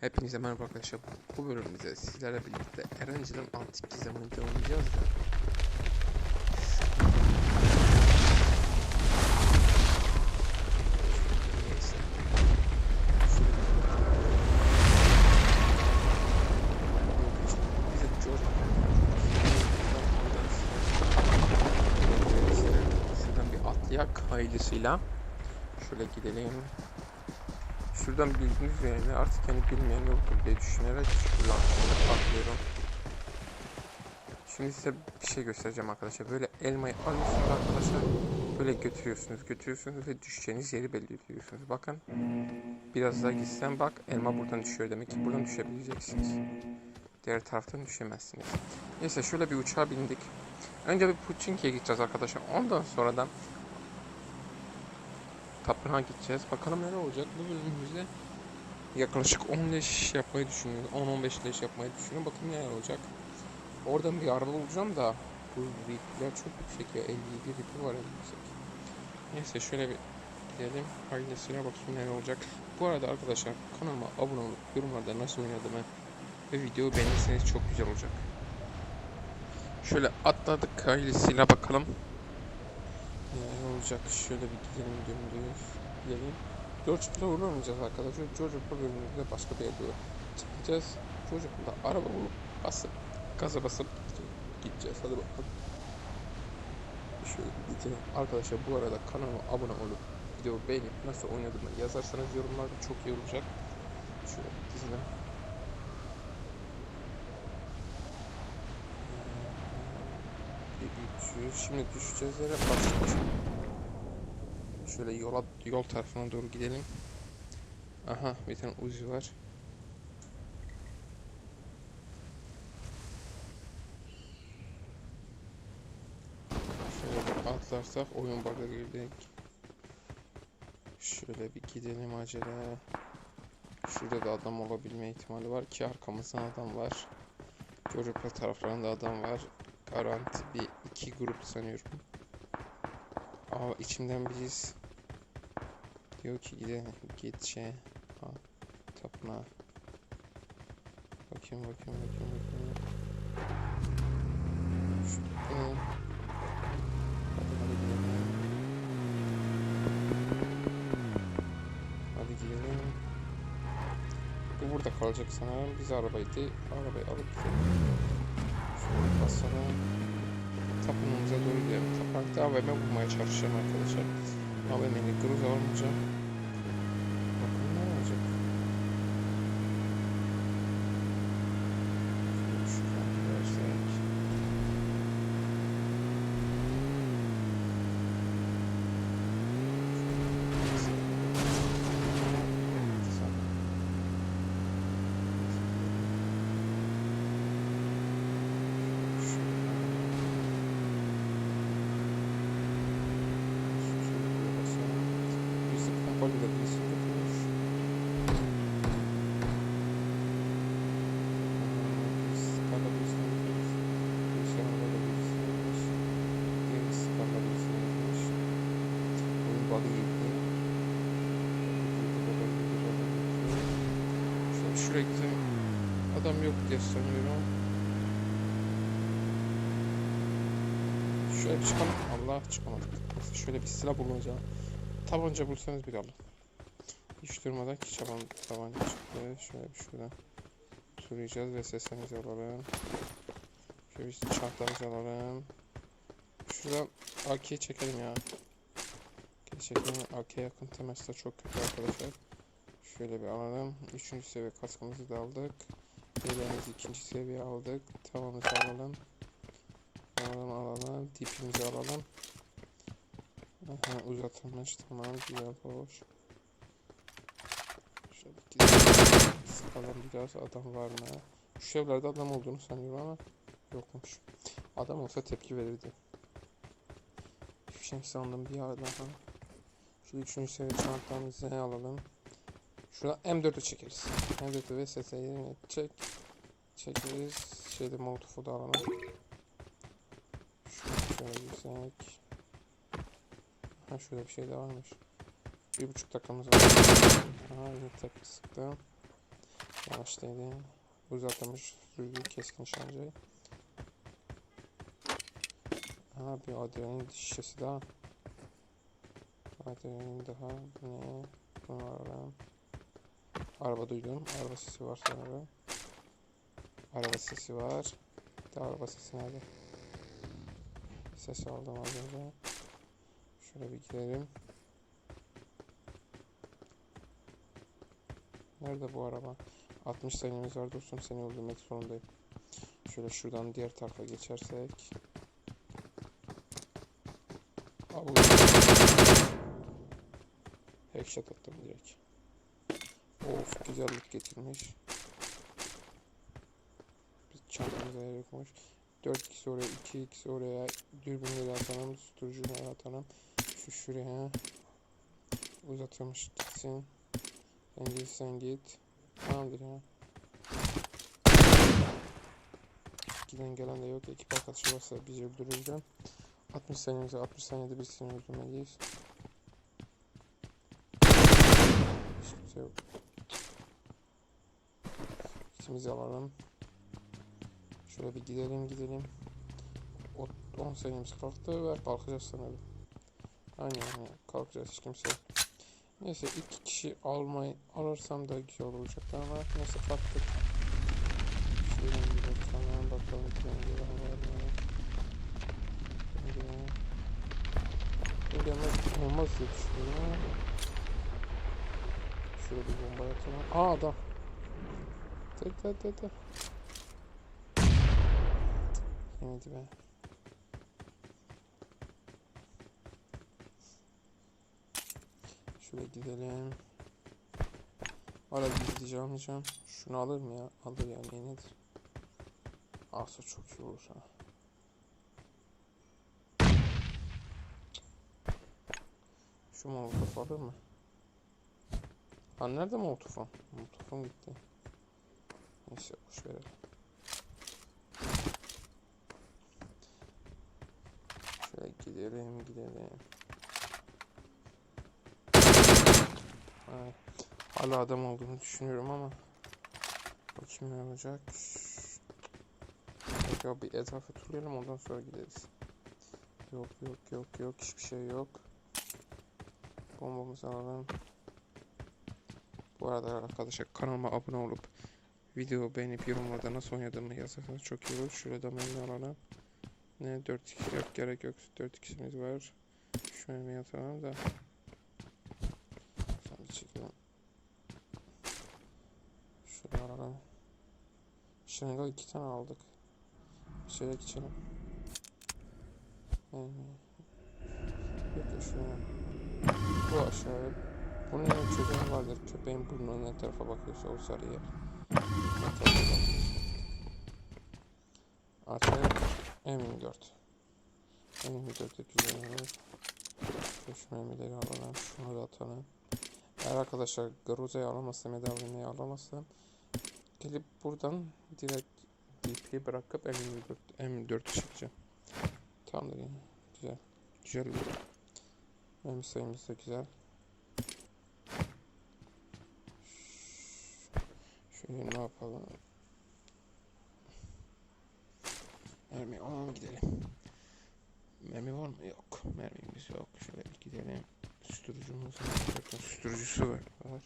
Hepinize merhaba arkadaşlar. Bu bölümümüzde sizlerle birlikte Erencil'in antik gizemini Şuradan bir atlayak hayırlısıyla. Şöyle gidelim. Şuradan bildiğiniz üzere artık hani bilmeyen yoktur diye düşünerek şuradan atlıyorum. Şimdi size bir şey göstereceğim arkadaşlar. Böyle elmayı alıyorsunuz arkadaşlar. Böyle götürüyorsunuz, götürüyorsunuz ve düşeceğiniz yeri belirliyorsunuz. Bakın. Biraz daha gitsem bak elma buradan düşüyor demek ki buradan düşebileceksiniz. Diğer taraftan düşemezsiniz. Neyse şöyle bir uçağa bindik. Önce bir Puçinki'ye gideceğiz arkadaşlar. Ondan sonradan tapınağa gideceğiz. Bakalım neler olacak. Bu bölümümüzde yaklaşık 10 leş yapmayı düşünüyorum. 10-15 leş yapmayı düşünüyorum. Bakın neler olacak. Oradan bir araba bulacağım da bu ripler çok yüksek ya. 57 ripi var en yüksek. Neyse şöyle bir gidelim. Ailesine bakayım neler olacak. Bu arada arkadaşlar kanalıma abone olup yorumlarda nasıl oynadığımı ve videoyu beğenirseniz çok güzel olacak. Şöyle atladık ailesiyle bakalım. Ne olacak? Şöyle bir gidelim dümdüz. Gidelim. George Flower'ı oynayacağız arkadaşlar. George Flower bölümünde başka bir yerde çekeceğiz. George Flower'da araba bulup basıp gaza basıp gideceğiz. Hadi bakalım. Şöyle gidelim. Arkadaşlar bu arada kanalıma abone olup videoyu beğenip nasıl oynadığımı yazarsanız yorumlarda çok iyi olacak. Şöyle dizelim. 300. Şimdi düşeceğiz yere başlayacağız. Şöyle yola yol tarafına doğru gidelim. Aha bir tane Uzi var. Şöyle atlarsak oyun bug'a girdik. Şöyle bir gidelim acele. Şurada da adam olabilme ihtimali var ki arkamızdan adam var. Görüpler taraflarında adam var. Garanti bir iki grup sanıyorum. Aa içimden biriz. Diyor ki gidelim git şey. Ha, tapınağa. Bakayım bakayım bakayım bakayım. Şu, ne? Hadi hadi gidelim. Hadi gidelim. Bu burada kalacak sanırım. Biz arabaydı. Arabayı alıp gidelim. Şöyle basalım. Tapınağımıza doğru gidelim. Tapınakta AVM bulmaya çalışacağım arkadaşlar. AVM'li Gruza olmayacağım. Bakalım ne olacak. Şöyle şuradan gidersek. Bizi pompalı da birisi götürmüş. Skarla birisi götürmüş. Birisi arabada birisi götürmüş. Diğeri skarla birisi götürmüş. Şöyle şuraya gidelim. Adam yok diye sanıyorum. Şöyle çıkalım. Allah çıkamadık. Şöyle bir silah bulunca. Tabanca bulsanız bir alın. Hiç durmadan ki çaban tabanca çıktı. Şöyle bir şuradan turlayacağız ve seslerimizi alalım. Şöyle bir çantamızı alalım. Şuradan AK'yi çekelim ya. Çekelim. AK yakın temasta çok kötü arkadaşlar. Şöyle bir alalım. Üçüncü seviye kaskımızı da aldık. Yeleğimizi ikinci seviye aldık. Tavamızı alalım. Alalım alalım. Dipimizi alalım. Aha uzatılmış tamam güzel hoş. Sıkalım biraz adam var mı? Şu evlerde adam olduğunu sanıyorum ama yokmuş. Adam olsa tepki verirdi. Fişek sandım bir yerden ha. Şu üçüncü seviye çantamızı alalım. Şurada M4'ü çekeriz. M4'ü ve SS'yi çek. Çekeriz. Şeyde molotofu da alalım. Şöyle yüksek. Ha şurada bir şey de varmış. Bir buçuk dakikamız var. Aha yine tek sıktım. Yavaş değdi. Uzatılmış sürücü keskin nişancı. Ha bir adrenalin şişesi daha. Adrenalin daha. Bu ne? Bunu ararım. Araba duydum. Araba sesi var sanırım. Araba sesi var. De araba sesi nerede? Ses aldım az önce. Şöyle bir gidelim. Nerede bu araba? 60 saniyemiz var dostum seni öldürmek zorundayım. Şöyle şuradan diğer tarafa geçersek. Abi. Headshot attım direkt. Of güzellik getirmiş. Biz çantamıza yer yokmuş. 4 kişi oraya, 2 kişi oraya. Dürbünleri atalım, susturucuları atalım. Şu şuraya. Uzatılmış gitsin. Sen git, sen git. Tamamdır ya. Giden gelen de yok. Ekip arkadaşı varsa bizi öldürürler. 60 saniyemize 60 saniyede birisini öldürmeliyiz. Hiç kimse yok. İkimizi alalım. Şöyle bir gidelim gidelim. O- 10 saniyemiz kalktı ve kalkacağız sanırım. Aynen aynen kalkacağız hiç kimse. Neyse iki kişi almayı alırsam da güzel olacaktı ama neyse kalktık. Şöyle bir bakalım bakalım denge var mı? Denge olmaz diye düşünüyorum. Şöyle bir bomba atalım. Aa adam. Tık tık tık tık. Yemedi be. Şöyle gidelim. Ara gideceğim alacağım. Şunu alır mı ya? Alır yani yenidir. Alsa çok iyi olur ha. Şu molotof alır mı? Ha nerede molotofum? Molotofum gitti. Neyse boş verelim. Şöyle gidelim gidelim. Hala adam olduğunu düşünüyorum ama bakayım ne olacak. Yok bir etrafı turlayalım ondan sonra gideriz. Yok yok yok yok hiçbir şey yok. Bombamızı alalım. Bu arada arkadaşlar kanalıma abone olup video beğenip yorumlarda nasıl oynadığımı yazarsanız çok iyi olur. Şurada menü alalım. Ne 4 2 yok gerek yok. 4 2'miz var. Şöyle bir yatalım da. Sen bir çekelim. Şöyle alalım. Şırınga iki tane aldık. Şöyle geçelim. Yani. Yok ya şuraya. Bu aşağıya. Bunun yanı çözen vardır. Köpeğin burnunun ne tarafa bakıyorsa o sarı yer. Artık M24. M24'te güzel olur. Şu mermileri alalım. Şunu da atalım. Eğer arkadaşlar Garuza'yı da AVM'yi alamazsam gelip buradan direkt DP'yi bırakıp M24 M4'ü çekeceğim. Tamamdır. Güzel. Güzel bir mermi sayımız da güzel. Şöyle ne yapalım? Mermi alalım gidelim. Mermi var mı? Yok. Mermimiz yok. Şöyle gidelim. Susturucumuz var. Susturucusu var. var.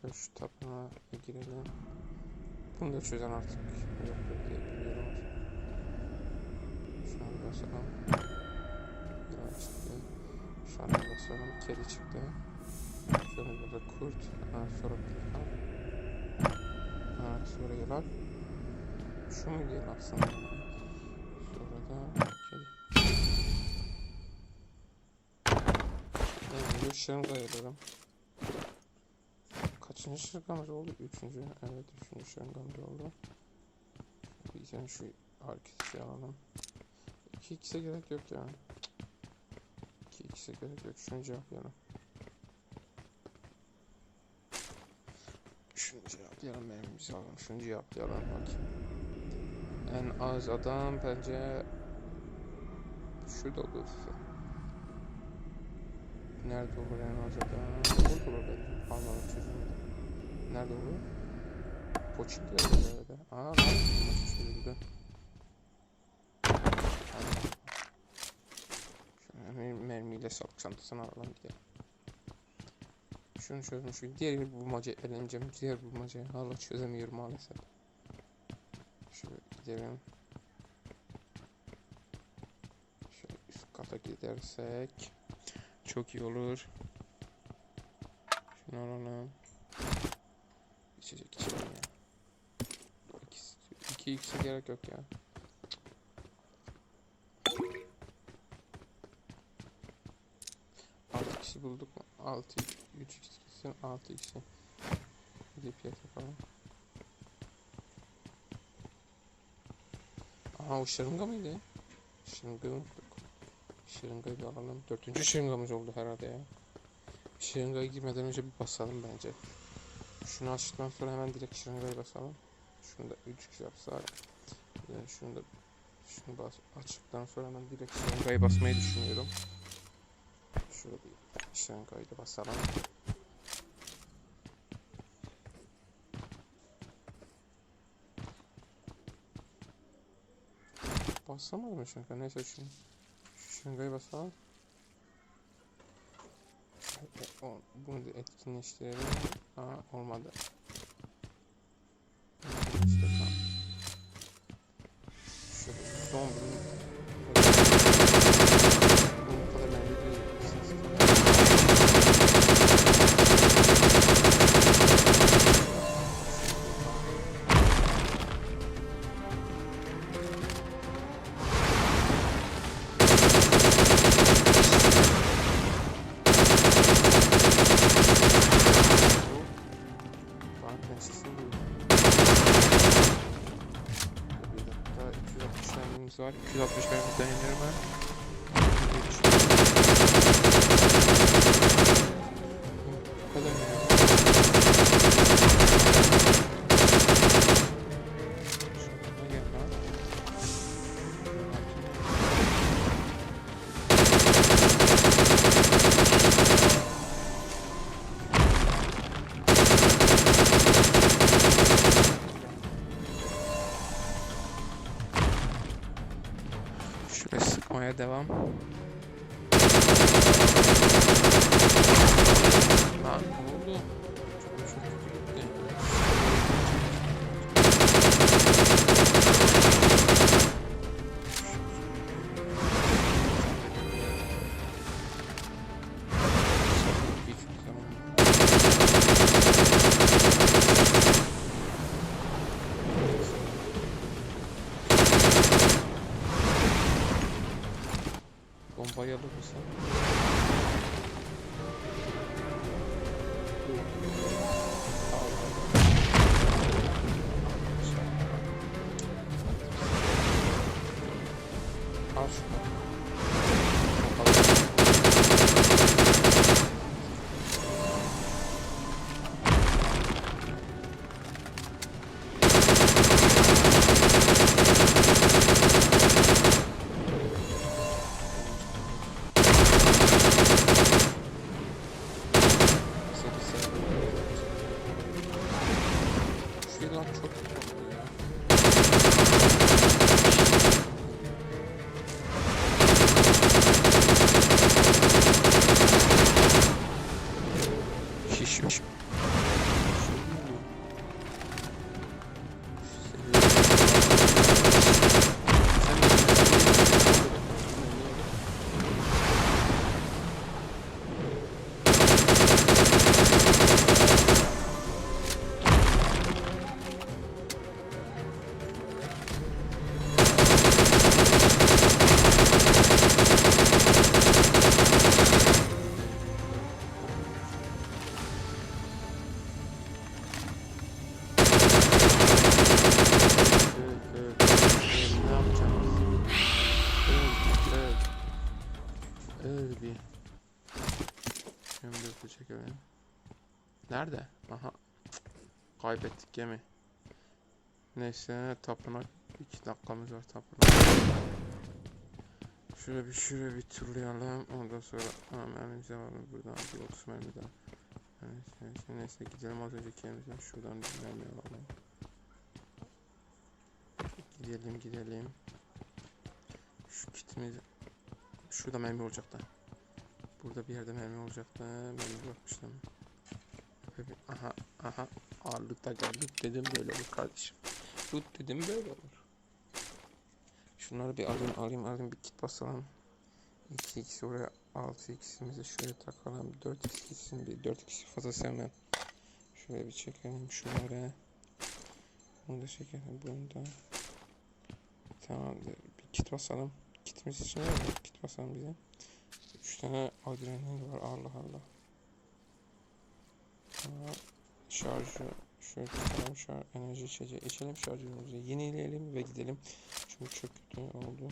Şöyle şu tapınağa bir girelim. Bunu da çözen artık yoktur diye biliyorum. Şu an basalım. Yılan çıktı. Şu an basalım. Kedi çıktı. Şöyle burada kurt. Ha, sonra daha. Ha, sonra yılan. Şu mu değil aslında? Sonra da kedi. Evet, şırınga ayırıyorum. Kaçıncı şırıngamız oldu? Üçüncü. Evet, üçüncü şırıngamız oldu. Tane şu arkası alalım. 2 x'e gerek yok yani. 2 x'e gerek yok. Şunu cevaplayalım. Şunu cevaplayalım mermimizi alalım. Şunu cevaplayalım bakayım. En az adam bence şurada olur. Nerede olur en az adam? Burada olur bence. Almanın çözümü Nerede oluyor? Poçinki de öyle herhalde. Aa lan çözüldü. Mermiyle sağlık çantasını alalım gidelim. Şunu çözmüş. Diğer bulmaca eğleneceğim. Diğer bulmacayı hala çözemiyorum maalesef. Şöyle gidelim. Şöyle üst kata gidersek çok iyi olur. Şunu alalım. İçecek içelim ya. İkisi, iki ikisi gerek yok ya. Altı kişi bulduk mu? Altı, üç kişi, altı kişi. Gidip yer yapalım. Aha o şırınga mıydı? Şırıngayı unuttuk. Şırıngayı bir alalım. Dördüncü şırıngamız oldu herhalde ya. Şırıngaya girmeden önce bir basalım bence. Şunu açtıktan sonra hemen direkt şırıngaya basalım. Şunu da 3 kişi yapsak. Yani şunu da şunu bas açtıktan sonra hemen direkt şırıngaya basmayı düşünüyorum. Şöyle bir şırıngayı da basalım. Basamadım şırıngayı? Neyse şunu. Şu şırıngayı basalım. O, o- bunu da etkinleştirelim. Aa olmadı. İşte tamam. Şöyle son Sekiz sene Şu yılan çok bir. Şimdi bir çekelim. Nerede? Aha. Kaybettik gemi. Neyse tapınak. 2 dakikamız var tapınak. Şöyle bir şuraya bir turlayalım. Ondan sonra ha, mermimizi alalım buradan. Bir 30 mermi daha. Neyse, neyse, neyse gidelim az önceki yerimizden şuradan bir mermi alalım. Gidelim gidelim. Şu kitimiz şurada mermi olacaktı. Burada bir yerde mermi olacaktı. Ben bırakmıştım. Aha aha ağırlık da geldi. Dedim böyle olur kardeşim. Tut dedim böyle olur. Şunları bir alayım alayım alayım bir kit basalım. 2 ikisi oraya 6 ikisimizi şöyle takalım. 4 ikisini bir 4 ikisi fazla sevmem. Şöyle bir çekelim şunları. Bunu da çekelim bunu da. Tamamdır. Bir kit basalım. Kitimiz için var? Kit basalım bize. 3 tane adrenalin var. Allah Allah. Aa, şarjı şöyle tutalım şarj enerji içeceği. İçelim şarjımızı. Yenileyelim ve gidelim. Çünkü çok kötü oldu.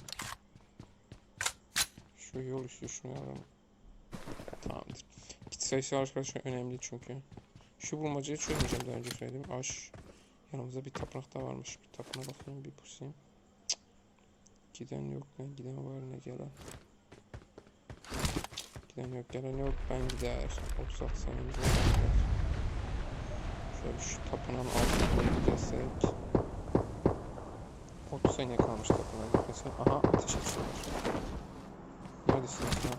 Şu yol üstü şunu alalım. Tamamdır. Kit sayısı arkadaşlar önemli çünkü. Şu bulmacayı çözmeyeceğim daha önce söyledim. Aş. Yanımızda bir tapınak da varmış. Bir tapına bakayım bir pusayım. Giden yok lan. Giden var. Ne gelen giden yok gelen yok ben gider 36 senemiz var Şöyle şu tapınağın altına doğru gidersek 30 saniye kalmış tapınağa gitmesine. Aha ateş ediyorlar. Neredesiniz ya?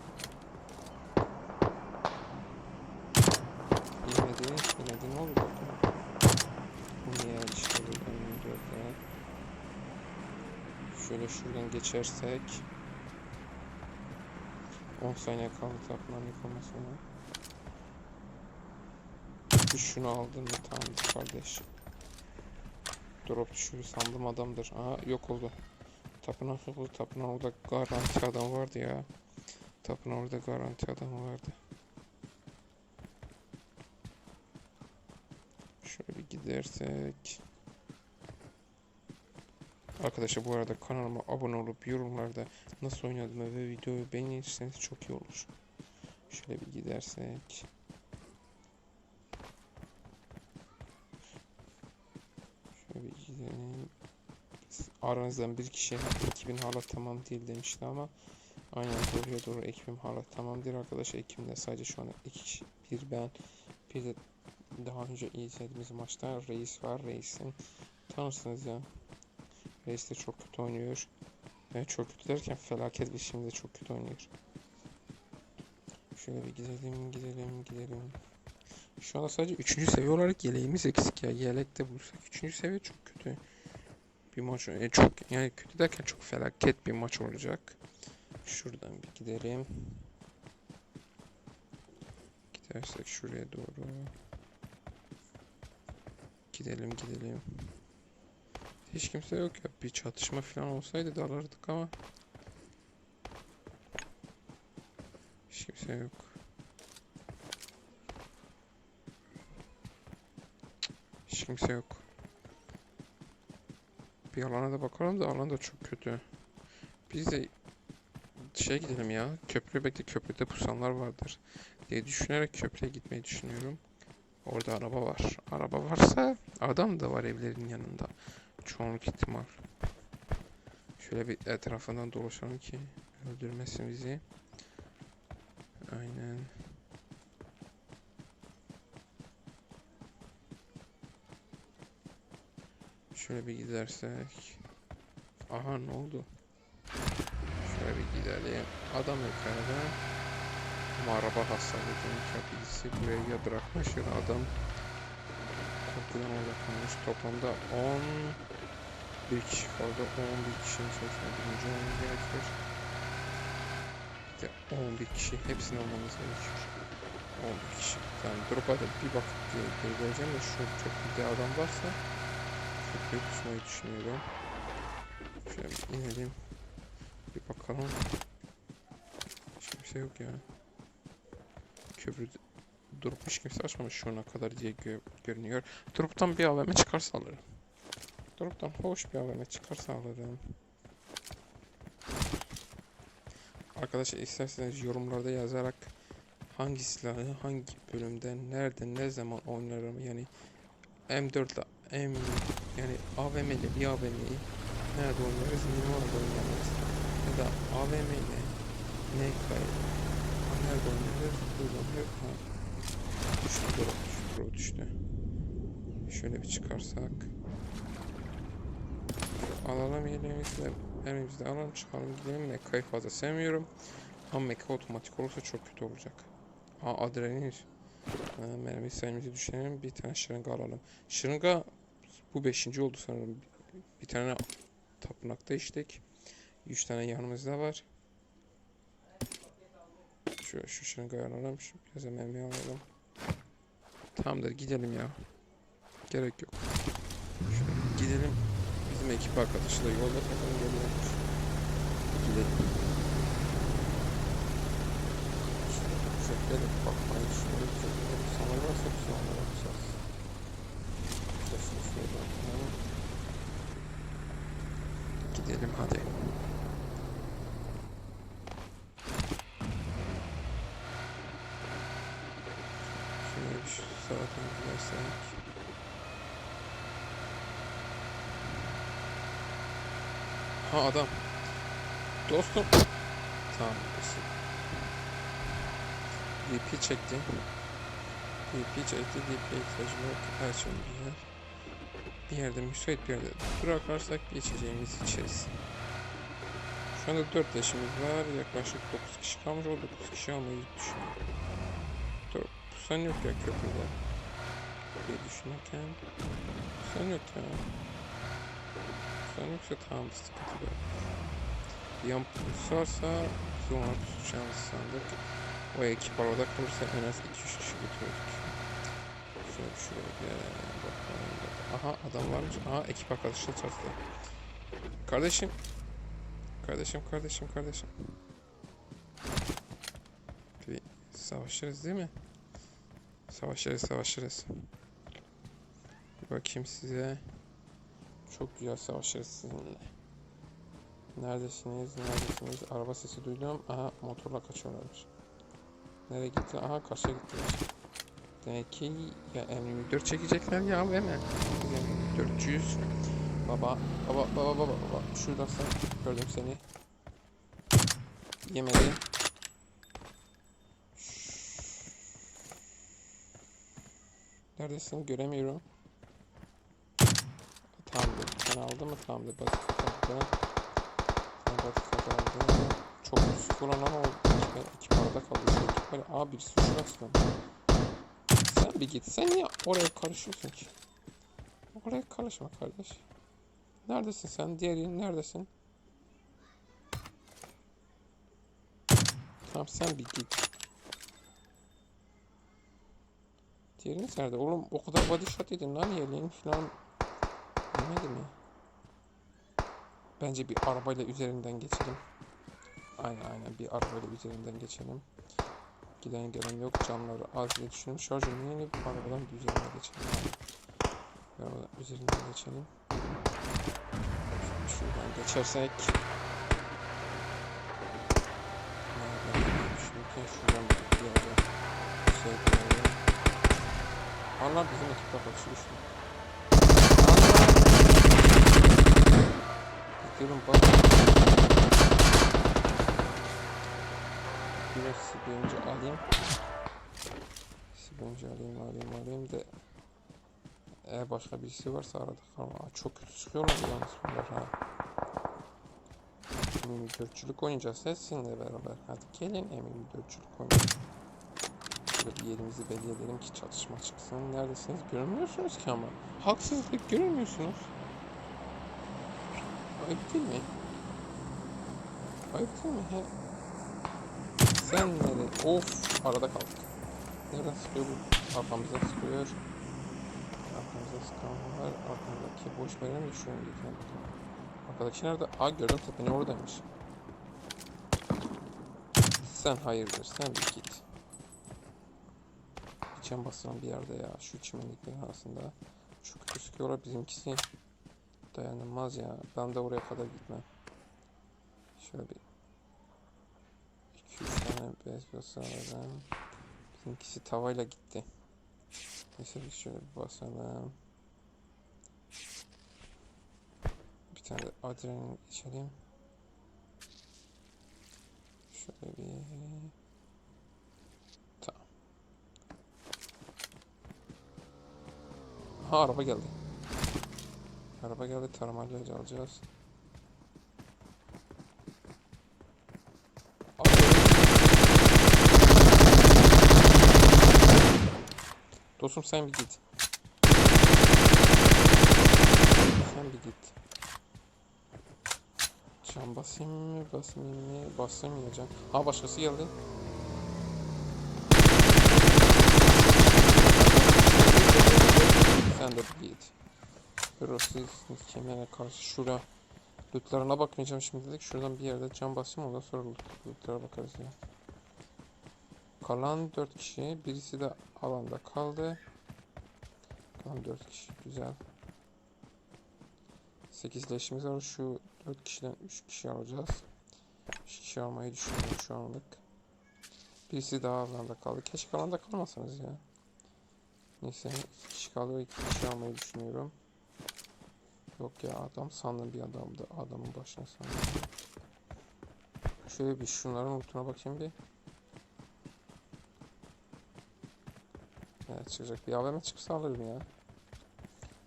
Yemedi, yemedi ne oldu bakayım. Niye işte buradan. Şöyle şuradan geçersek 10 saniye kaldı tapınağın yıkılmasına. Bir şunu aldın mı tamamdır kardeş. Drop düşürü sandım adamdır. Aha yok oldu. Tapınak oldu. Tapınak orada garanti adam vardı ya. Tapınak orada garanti adam vardı. Şöyle bir gidersek. Arkadaşlar bu arada kanalıma abone olup yorumlarda nasıl oynadığımı ve videoyu beğenirseniz çok iyi olur. Şöyle bir gidersek. Şöyle bir gidelim. Aranızdan bir kişi ekibin hala tamam değil demişti ama aynen doğruya doğru ekibim hala tamamdır arkadaşlar. Ekibimde sadece şu an iki kişi. Bir ben bir de daha önce izlediğimiz maçta Reis var. Reis'in tanırsınız ya. Reis de çok kötü oynuyor. Yani çok kötü derken felaket bir şimdi çok kötü oynuyor. Şöyle bir gidelim gidelim gidelim. Şu anda sadece 3. seviye olarak yeleğimiz eksik ya. Yelek de bulursak 3. seviye çok kötü. Bir maç e, çok yani kötü derken çok felaket bir maç olacak. Şuradan bir gidelim. Gidersek şuraya doğru. Gidelim gidelim. Hiç kimse yok ya. Bir çatışma falan olsaydı dalardık ama. Hiç kimse yok. Hiç kimse yok. Bir alana da bakalım da alan da çok kötü. Biz de şey gidelim ya. Köprü bekle köprüde pusanlar vardır diye düşünerek köprüye gitmeyi düşünüyorum. Orada araba var. Araba varsa adam da var evlerin yanında. Çoğunluk ihtimal. Şöyle bir etrafından dolaşalım ki öldürmesin bizi. Aynen. Şöyle bir gidersek. Aha ne oldu? Şöyle bir gidelim. Adam yukarıda. Ama araba ya birisi buraya ya bırakmış ya da adam korkudan orada kalmış. Toplamda 10 bir kişi kaldı. 11 kişinin sayısına birinci olmamız gerekiyor. Bir de 11 kişi. Hepsini almamız gerekiyor. 11 kişi. Yani drop'a da bir bakıp geri geleceğim de şu köprüde adam varsa köprüyü tutmayı düşünüyorum. Şöyle bir inelim. Bir bakalım. Hiç kimse yok ya. Köprü durup hiç kimse açmamış şu ana kadar diye gö görünüyor. Drop'tan bir AVM çıkarsa alırım. Drop'tan hoş bir AVM çıkarsa alırım. Arkadaşlar isterseniz yorumlarda yazarak hangi silahı hangi bölümde nerede ne zaman oynarım yani M4 ile M yani AVM ile bir AVM'yi nerede oynarız, nerede oynarız ya da AVM ile NK nerede oynarız, buradan Düştü bro. Düştü bro düştü. Şöyle bir çıkarsak. Alalım yeleğimizi de elimizi de alalım çıkalım gidelim. Mekayı fazla sevmiyorum. Ama meka otomatik olursa çok kötü olacak. Aa adrenalin. Mermi sayımızı düşünelim. Bir tane şırınga alalım. Şırınga bu beşinci oldu sanırım. Bir tane tapınakta içtik. Üç tane yanımızda var. Şu, şu şırıngayı alalım. Şu biraz mermi alalım. Tamamdır gidelim ya. Gerek yok. Şöyle gidelim. Bizim ekip arkadaşı da yolda bakalım geliyormuş. Gidelim. Şöyle bakmayı düşünüyoruz. Sana varsa biz de onlara bakacağız. İşte şunu şöyle yapalım. Gidelim hadi. Şöyle bir şu saate gidersek. Ha adam. Dostum. Tamam. DP çekti. DP çekti. DP ihtiyacım yok. Her şey yer. Bir yerde müsait bir yerde durakarsak bir içeceğimizi içeriz. Şu anda 4 yaşımız var. Yaklaşık 9 kişi kalmış. O 9 kişi almayı düşünüyorum. 4. Pusan yok ya köprüde. diye düşünürken. Pusan yok ya. Pusan yoksa tamam sıkıntı yok. Yan pusarsa biz ona pusacağımız sandık. O ekip arada kalırsa en az 2-3 kişi götürürdük. Şöyle gel bakalım. Aha adam varmış. Aha ekip arkadaşı da çarptı. Kardeşim. Kardeşim kardeşim kardeşim. Bir savaşırız değil mi? Savaşırız savaşırız. Bir bakayım size. Çok güzel savaşırız sizinle. Neredesiniz? Neredesiniz? Araba sesi duydum. Aha motorla kaçıyorlarmış. Nereye gitti? Aha karşıya gittiler. Demek ki ya M24 çekecekler ya hemen. M2400. Baba, baba, baba, baba, baba. Şuradasın. Gördüm seni. Yemedi. Neredesin? Göremiyorum. Sen aldın mı? Tamamdır. Bak, kaldı. Sen bak, kaldı. Çok sıfır olan ama iki, iki parada kaldı. İki para. Aa birisi şurası. Sen bir git. Sen niye oraya karışıyorsun ki? Oraya karışma kardeş. Neredesin sen? Diğeri neredesin? Tamam sen bir git. Diğeriniz nerede? Oğlum o kadar body shot yedin lan yeleğin falan. Yemedi mi? Bence bir arabayla üzerinden geçelim. Aynen aynen bir arabayla üzerinden geçelim. Giden gelen yok camları az diye düşünüyorum. Şarjını yeni bir arabadan bir üzerine geçelim. Arabadan üzerinden geçelim. Şuradan geçersek. Düşünürken şuradan bir yerde şey. Allah bizim ekip arkadaşı Gidiyorum bak. Biraz sibiyoncu alayım. Sibiyoncu alayım alayım alayım da eğer başka birisi varsa arada kalma. Aa, çok kötü çıkıyorlar yalnız bunlar ha. Emin dörtçülük oynayacağız sizinle beraber. Hadi gelin emin dörtçülük oynayalım. Şöyle bir yerimizi belli edelim ki çatışma çıksın. Neredesiniz? Görünmüyorsunuz ki ama. Haksızlık görünmüyorsunuz. Ayıp değil mi? Ayıp değil mi? He. Sen nereye? Of arada kaldık. Nereden sıkıyor bu? Arkamızdan sıkıyor. Arkamızda sıkan var. Arkamdaki boş şu an geçen bakalım. Arkadaki nerede? Aa gördüm tepeni oradaymış. Sen hayırdır sen bir git. Geçen basılan bir yerde ya şu çimenliklerin arasında. Çok kötü sıkıyorlar bizimkisi. Dayanılmaz ya. Ben de oraya kadar gitmem. Şöyle bir 2-3 tane bez basalım. Bizimkisi tavayla gitti. Neyse biz şöyle bir basalım. Bir tane de adrenalin içelim. Şöyle bir... Tamam. Ha araba geldi. Araba geldi taramayla ilacı alacağız. Dostum sen bir git. Sen bir git. Can basayım mı basmayayım mı? Basamayacağım. Ha başkası geldi. Sen de bir git. Burası kemere karşı şura. Lootlarına bakmayacağım şimdilik. Şuradan bir yerde can basayım ondan sonra loot- lootlara bakarız ya. Kalan 4 kişi. Birisi de alanda kaldı. Kalan 4 kişi. Güzel. 8 leşimiz var. Şu 4 kişiden 3 kişi alacağız. 3 kişi almayı düşünüyorum şu anlık. Birisi daha alanda kaldı. Keşke alanda kalmasanız ya. Neyse 2 kişi kaldı ve 2 kişi almayı düşünüyorum. Yok ya adam sandım bir adamdı. Adamın başına sandım. Şöyle bir şunların ultuna bakayım bir. Evet çıkacak. Bir AVM çıksa alırım ya.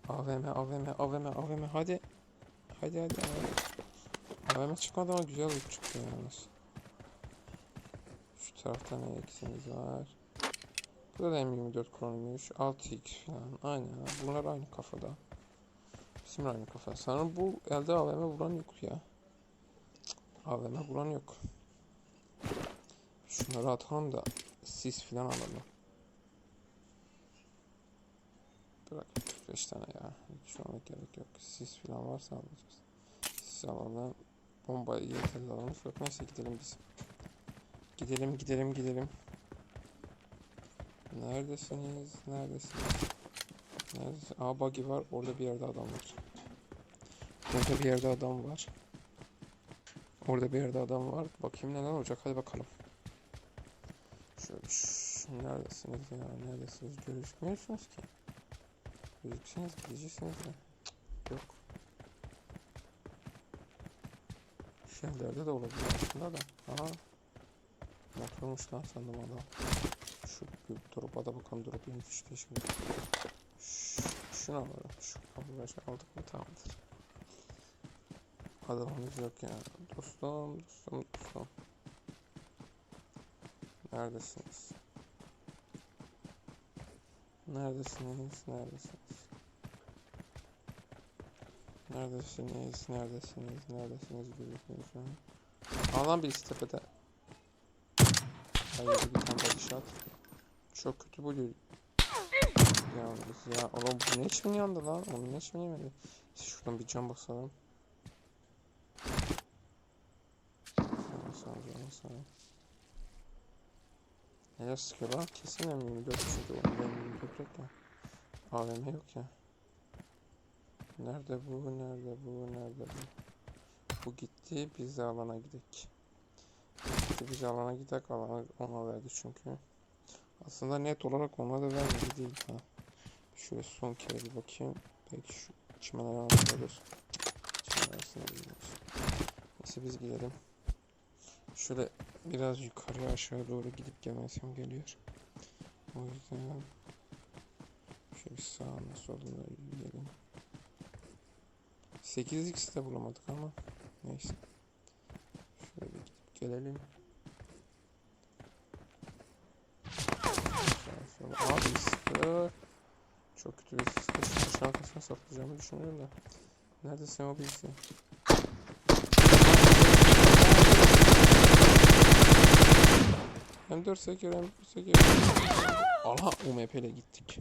AVM, AVM, AVM, AVM. Hadi. Hadi hadi AVM. AVM çıkmadı ama güzel loot çıktı yalnız. Şu tarafta ne eksiğimiz var? Burada da M24 konulmuş. 6x falan. Aynen. Bunlar aynı kafada. Aynı kafa. Sanırım bu elde AVM vuran yok ya. AVM vuran yok. Şunları atalım da sis falan alalım. Bırak 45 tane ya. Hiç anlık gerek yok. Sis falan varsa alacağız. Sis alalım. Bombayı yeterli alalım. Yok neyse gidelim biz. Gidelim gidelim gidelim. Neredesiniz? Neredesiniz? Neredesin? Aa buggy var. Orada bir yerde adam var. Orada bir yerde adam var. Orada bir yerde adam var. Bakayım neler olacak. Hadi bakalım. Şöyle şş, neredesiniz ya? Neredesiniz? Gözükmüyorsunuz ki. Gözükseniz gideceksiniz. Cık, Yok. Şu yerlerde de olabilir aslında da. Aha. Motormuş lan sandım adam. Şu bir drop'a da bakalım drop yemiş işte şimdi. Şunu alalım. Şu kapıları aldık mı tamamdır. Adamımız yok ya. Dostum, dostum, dostum. Neredesiniz? Neredesiniz? Neredesiniz? Neredesiniz? Neredesiniz? Neredesiniz? Gözükmüyoruz ha. Alan birisi tepede. Hayır bir tane body shot. Çok kötü bu Yalnız ya. Oğlum bu ne için yandı lan? Onu ne için yemedi? Şuradan bir cam basalım. Basalım, cam basalım. Neler sıkıyor lan? Kesin M24 çünkü onun M24 yok ya. AVM yok ya. Nerede bu? Nerede bu? Nerede bu? Bu gitti. Biz de alana gidek. Gitti biz alana gidek. Alana ona verdi çünkü. Aslında net olarak ona da vermedi değil ha. Şöyle son kere bir bakayım. Belki şu çimenler almışlardır. Çimenler arasında. Neyse biz gidelim. Şöyle biraz yukarı aşağı doğru gidip gelmesem geliyor. O yüzden şöyle sağına soluna yürüyelim. 8x de bulamadık ama neyse. Şöyle bir gidip gelelim. Abi sıkı. Çok kötü bir sıkı. Şu taşın arkasına saklayacağımı düşünüyorum da. Neredesin o birisi? M4 sekiyor, M4 sekiyor. Aha UMP gittik.